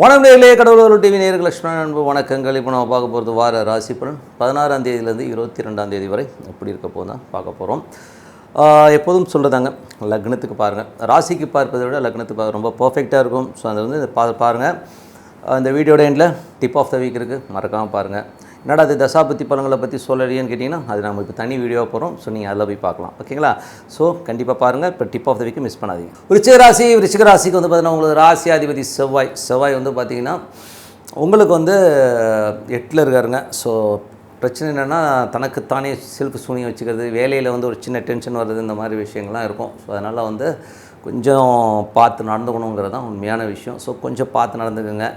வணக்கம் நேரிலே கடவுளூர் டிவி நேர்கள் லட்சுமண அன்பு வணக்கங்கள். இப்போ நம்ம பார்க்க போகிறது வார ராசி பலன். பதினாறாம் தேதியிலேருந்து இருபத்தி ரெண்டாம் தேதி வரை எப்படி இருக்க போது தான் பார்க்க போகிறோம் எப்போதும் சொல்கிறதாங்க லக்னத்துக்கு பாருங்கள் ராசிக்கு பார்ப்பதை விட லக்னத்துக்கு பார்க்க ரொம்ப பர்ஃபெக்டாக இருக்கும். ஸோ அதை வந்து பா பாருங்கள் இந்த வீடியோட எண்டில் டிப் ஆஃப் த வீக் இருக்குது மறக்காமல் பாருங்கள் என்னடா அது தசாபத்தி பலன்களை பற்றி சொல்லலையேன்னு கேட்டிங்கன்னா அது நம்ம இப்போ தனி வீடியோ போகிறோம் ஸோ நீங்கள் அதில் போய் பார்க்கலாம். ஓகேங்களா? ஸோ கண்டிப்பாக பாருங்கள் இப்போ tip of the week miss பண்ணாதீங்க. விருச்சிக ராசி விருச்சிக ராசிக்கு வந்து பார்த்தீங்கன்னா உங்களுக்கு ராசியாதிபதி செவ்வாய். செவ்வாய் வந்து பார்த்தீங்கன்னா உங்களுக்கு வந்து எட்டில் இருக்காருங்க. ஸோ பிரச்சனை என்னென்னா தனக்குத்தானே செல்ஃப் சூனியம் வச்சுக்கிறது வேலையில் வந்து ஒரு சின்ன டென்ஷன் வர்றது இந்த மாதிரி விஷயங்கள்லாம் இருக்கும். ஸோ அதனால் வந்து கொஞ்சம் பார்த்து நடந்துக்கணுங்கிறது தான் உண்மையான விஷயம். ஸோ கொஞ்சம் பார்த்து நடந்துக்கோங்க.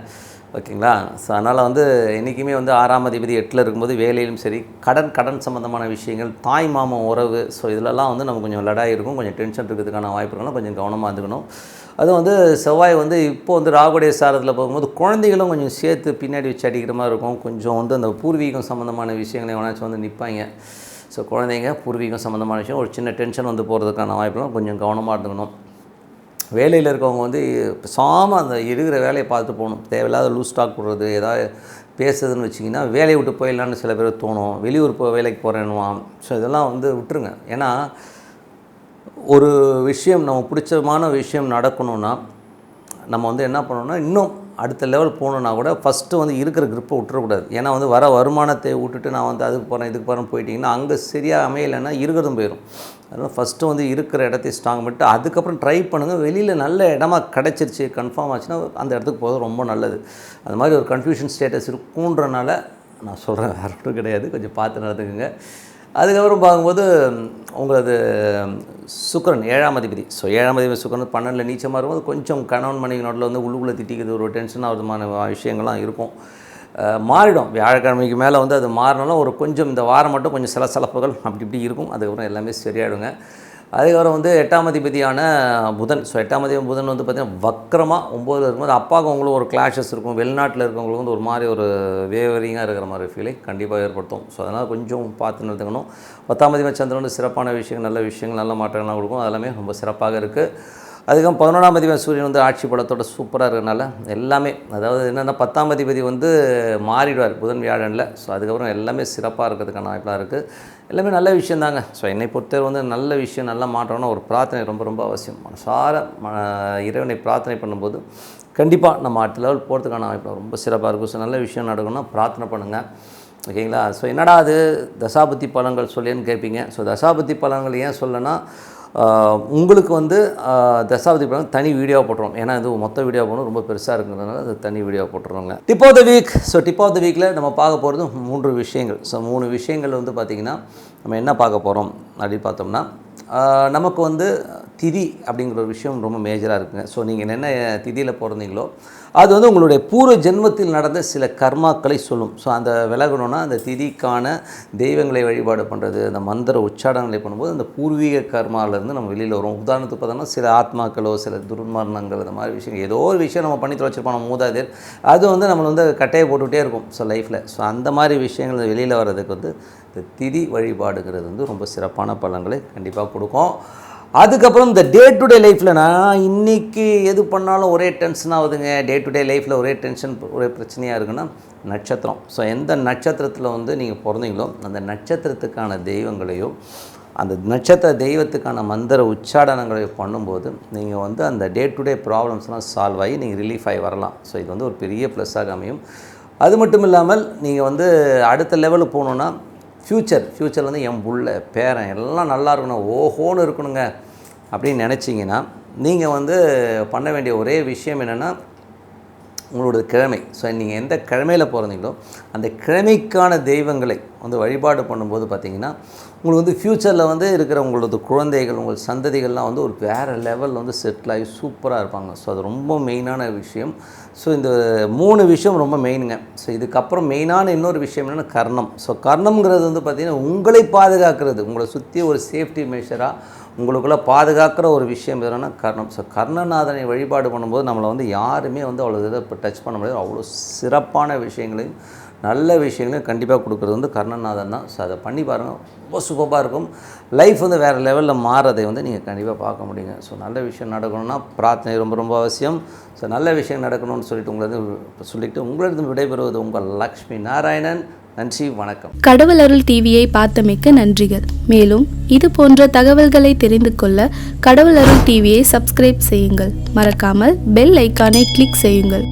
ஓகேங்களா? ஸோ அதனால் வந்து என்றைக்குமே வந்து ஆறாம் அதிபதி எட்டில் இருக்கும்போது வேலையிலும் சரி கடன் கடன் சம்மந்தமான விஷயங்கள் தாய் மாமன் உறவு ஸோ இதிலெல்லாம் வந்து நம்ம கொஞ்சம் லடாய் இருக்கும் கொஞ்சம் டென்ஷன் இருக்கிறதுக்கான வாய்ப்புகளும் கொஞ்சம் கவனமாக இருந்துக்கணும். அதுவும் வந்து செவ்வாய் வந்து இப்போ வந்து ராகுடைய சாரத்தில் போகும்போது குழந்தைகளும் கொஞ்சம் சேர்த்து பின்னாடி வச்சு அடிக்கிற மாதிரி இருக்கும். கொஞ்சம் வந்து அந்த பூர்வீகம் சம்மந்தமான விஷயங்களை எவனாச்சும் வந்து நிற்பாங்க ஸோ குழந்தைங்க பூர்வீகம் சம்மந்தமான விஷயம் ஒரு சின்ன டென்ஷன் வந்து போகிறதுக்கான வாய்ப்புலாம் கொஞ்சம் கவனமாக இருந்துக்கணும். வேலையில் இருக்கவங்க வந்து சாம அந்த இருக்கிற வேலையை பார்த்துட்டு போகணும். தேவையில்லாத லூஸ் ஸ்டாக் போடுறது ஏதாவது பேசுறதுன்னு வச்சிங்கன்னா வேலையை விட்டு போயிடலான்னு சில பேர் தோணும். வெளியூர் போ வேலைக்கு போகிறேன்னுவான் ஸோ இதெல்லாம் வந்து விட்டுருங்க. ஏன்னா ஒரு விஷயம் நம்ம பிடிச்சமான விஷயம் நடக்கணும்னா நம்ம வந்து என்ன பண்ணணும்னா இன்னும் அடுத்த லெவல் போகணுன்னா கூட ஃபஸ்ட்டு வந்து இருக்கிற grip-அ விட்டுறக்கூடாது. ஏன்னா வந்து வர வருமானத்தை விட்டுட்டு நான் வந்து அதுக்கு போகிறேன் இதுக்கு போகிறேன் போயிட்டிங்கன்னா அங்கே சரியாக அமையலைன்னா இருக்கிறதும் போயிடும் அதனால் ஃபஸ்ட்டு வந்து இருக்கிற இடத்தை ஸ்ட்ராங் பண்ணிட்டு அதுக்கப்புறம் ட்ரை பண்ணுங்கள் வெளியில் நல்ல இடமா கிடச்சிருச்சு கன்ஃபார்ம் ஆச்சுன்னா அந்த இடத்துக்கு போகிறது ரொம்ப நல்லது. அது மாதிரி ஒரு கன்ஃபியூஷன் ஸ்டேட்டஸ் இருக்குன்றனால நான் சொல்கிறேன் வேறு ஒன்றும் கிடையாது. கொஞ்சம் பார்த்து நடந்துக்குங்க. அதுக்கப்புறம் பார்க்கும்போது உங்களது சுக்கரன் ஏழாம் அதிபதி. ஸோ ஏழாம் அதிபதி சுக்கரன் பன்னெண்டில் நீச்சமாக இருக்கும்போது கொஞ்சம் கணவன் மனைவி நோட்டில் வந்து உள்ளுக்குள்ளே திட்டிக்கிறது ஒரு டென்ஷனாக விதமான விஷயங்கள்லாம் இருக்கும். மாறிடும். வியாழக்கிழமைக்கு மேலே வந்து அது மாறினாலும் ஒரு கொஞ்சம் இந்த வாரம் மட்டும் கொஞ்சம் சில சலப்புகள் அப்படி இப்படி இருக்கும். அதுக்கப்புறம் எல்லாமே சரியாயிடுங்க. அதுக்கப்புறம் வந்து எட்டாம் அதிபதியான புதன். ஸோ எட்டாம் அதிபதி புதன் வந்து பார்த்திங்கன்னா வக்கரமாக ஒம்போதில் இருக்கும்போது அப்பாவுக்கு அவங்களும் ஒரு கிளாஷஸ் இருக்கும். வெளிநாட்டில் இருக்கவங்களுக்கு வந்து ஒரு மாதிரி ஒரு வேவரிங்காக இருக்கிற மாதிரி ஃபீலை கண்டிப்பாக ஏற்படுத்தும். ஸோ அதனால் கொஞ்சம் பார்த்து நிறுத்துக்கணும். பத்தாம் அதிபதி சந்திரன் வந்து சிறப்பான விஷயங்கள் நல்ல விஷயங்கள் நல்ல மாற்றங்கள்லாம் கொடுக்கும். அதெல்லாமே ரொம்ப சிறப்பாக இருக்குது அதுக்கப்புறம் பதினொன்றாம் அதிபதி சூரியன் வந்து ஆட்சி படத்தோட சூப்பராக இருக்கனால எல்லாமே அதாவது என்னென்னா பத்தாம் அதிபதி வந்து மாறிடுவார் புதன் வியாழனில். ஸோ அதுக்கப்புறம் எல்லாமே சிறப்பாக இருக்கிறதுக்கான வாய்ப்பாக இருக்குது எல்லாமே நல்ல விஷயம் தாங்க. ஸோ என்னை பொறுத்தவரை வந்து நல்ல விஷயம் நல்லா மாற்றம்னா ஒரு பிரார்த்தனை ரொம்ப ரொம்ப அவசியம். மனசார ம இறைவனை பிரார்த்தனை பண்ணும்போது கண்டிப்பாக நம்ம அடுத்த லெவல் போகிறதுக்கான வாய்ப்பு ரொம்ப சிறப்பாக இருக்கும். ஸோ நல்ல விஷயம் நடக்கணும்னா பிரார்த்தனை பண்ணுங்கள் ஓகேங்களா ஸோ என்னடா அது தசாபத்தி பலன்கள் சொல்லேன்னு கேட்பீங்க ஸோ தசாபத்தி பலன்கள் ஏன் சொல்லனா உங்களுக்கு வந்து ஆஹ் தசாபதி தனி வீடியோ போட்டுருவோம் ஏன்னா இது மொத்த வீடியோ போகணும் ரொம்ப பெருசாக இருக்கிறதுனால அது தனி வீடியோ போட்டுருவாங்க tip of the week so tip of the வீக்கில் நம்ம பார்க்க போகிறது மூன்று விஷயங்கள். ஸோ மூணு விஷயங்கள் வந்து பார்த்திங்கன்னா நம்ம என்ன பார்க்க போகிறோம் அப்படின்னு பார்த்தோம்னா நமக்கு வந்து திதி அப்படிங்கிற ஒரு விஷயம் ரொம்ப மேஜராக இருக்குங்க. ஸோ நீங்கள் என்ன திதியில் பிறந்தீங்களோ அது வந்து உங்களுடைய பூர்வ ஜென்மத்தில் நடந்த சில கர்மாக்களை சொல்லும். ஸோ அந்த விலகணும்னா அந்த திதிக்கான தெய்வங்களை வழிபாடு பண்ணுறது அந்த மந்திர உச்சாடனங்களை பண்ணும்போது அந்த பூர்வீக கர்மாவிலேருந்து நம்ம வெளியில் வரும் உதாரணத்துக்கு பார்த்தோம்னா சில ஆத்மாக்களோ சில துர்மரணங்கள் அந்த மாதிரி விஷயங்கள் ஏதோ ஒரு விஷயம் நம்ம பண்ணி தொலைச்சிருப்போம் நம்ம மூதாதையர். அது வந்து நம்மளை வந்து கட்டையை போட்டுக்கிட்டே இருக்கும். ஸோ லைஃப்பில் ஸோ அந்த மாதிரி விஷயங்கள் வெளியில் வர்றதுக்கு வந்து இந்த திதி வழிபாடுங்கிறது வந்து ரொம்ப சிறப்பான பலன்களை கண்டிப்பாக கொடுக்கும். அதுக்கப்புறம் இந்த டே டு டே லைஃப்பில் நான் இன்றைக்கி எது பண்ணாலும் ஒரே டென்ஷன் ஆகுதுங்க. டே டு டே லைஃப்பில் ஒரே டென்ஷன் ஒரே பிரச்சனையாக இருக்குன்னா நட்சத்திரம். ஸோ எந்த நட்சத்திரத்தில் வந்து நீங்கள் பிறந்தீங்களோ அந்த நட்சத்திரத்துக்கான தெய்வங்களையோ அந்த நட்சத்திர தெய்வத்துக்கான மந்திர உச்சாடனங்களையோ பண்ணும்போது நீங்கள் வந்து அந்த டே டு டே ப்ராப்ளம்ஸ்லாம் சால்வ் ஆகி நீங்கள் ரிலீஃப் ஆகி வரலாம். ஸோ இது வந்து ஒரு பெரிய ப்ளஸ்ஸாக அமையும். அது மட்டும் இல்லாமல் நீங்கள் வந்து அடுத்த லெவலுக்கு போகணுன்னா ஃப்யூச்சர் ஃப்யூச்சர் வந்து என் புள்ள பேரன் எல்லாம் நல்லா இருக்கணும் ஓஹோன்னு இருக்கணுங்க. அப்படின்னு நினச்சிங்கன்னா நீங்கள் வந்து பண்ண வேண்டிய ஒரே விஷயம் என்னென்னா உங்களோட கிழமை. ஸோ நீங்கள் எந்த கிழமையில் பிறந்தீங்களோ அந்த கிழமைக்கான தெய்வங்களை வந்து வழிபாடு பண்ணும்போது பார்த்தீங்கன்னா உங்களுக்கு வந்து ஃப்யூச்சரில் வந்து இருக்கிற உங்களது குழந்தைகள் உங்கள் சந்ததிகள்லாம் வந்து ஒரு வேறு லெவலில் வந்து செட்டில் ஆகி சூப்பராக இருப்பாங்க. ஸோ அது ரொம்ப மெயினான விஷயம். ஸோ இந்த மூணு விஷயம் ரொம்ப மெயினுங்க ஸோ இதுக்கப்புறம் மெயினான இன்னொரு விஷயம் என்னென்னா கர்ணம். ஸோ கர்ணம்ங்கிறது வந்து பார்த்திங்கன்னா உங்களை பாதுகாக்கிறது. உங்களை சுற்றி ஒரு சேஃப்டி மெஷராக உங்களுக்குள்ளே பாதுகாக்கிற ஒரு விஷயம் எதுனா கர்ணம். ஸோ கர்ணநாதனை வழிபாடு பண்ணும்போது நம்மளை வந்து யாருமே வந்து அவ்வளோ இதை இப்போ டச் பண்ண முடியாது. அவ்வளோ சிறப்பான விஷயங்களையும் நல்ல விஷயங்களையும் கண்டிப்பாக கொடுக்குறது வந்து கர்ணநாதன் தான். ஸோ அதை பண்ணி பாருங்கள் ரொம்ப சூப்பராக இருக்கும். லைஃப் வந்து வேறு லெவலில் மாறதை வந்து நீங்கள் கண்டிப்பாக பார்க்க முடியுங்க. ஸோ நல்ல விஷயம் நடக்கணும்னா பிரார்த்தனை ரொம்ப ரொம்ப அவசியம். ஸோ நல்ல விஷயம் நடக்கணும்னு சொல்லிட்டு உங்களது சொல்லிவிட்டு உங்களிடம் விடைபெறுவது உங்கள் லக்ஷ்மி நாராயணன். நன்றி வணக்கம். கடவுள் அருள் டிவியை பார்த்தமைக்க நன்றிகள். மேலும் இது போன்ற தகவல்களை தெரிந்து கொள்ள கடவுள் அருள் டிவியை சப்ஸ்கிரைப் செய்யுங்கள். மறக்காமல் பெல் ஐக்கானை கிளிக் செய்யுங்கள்.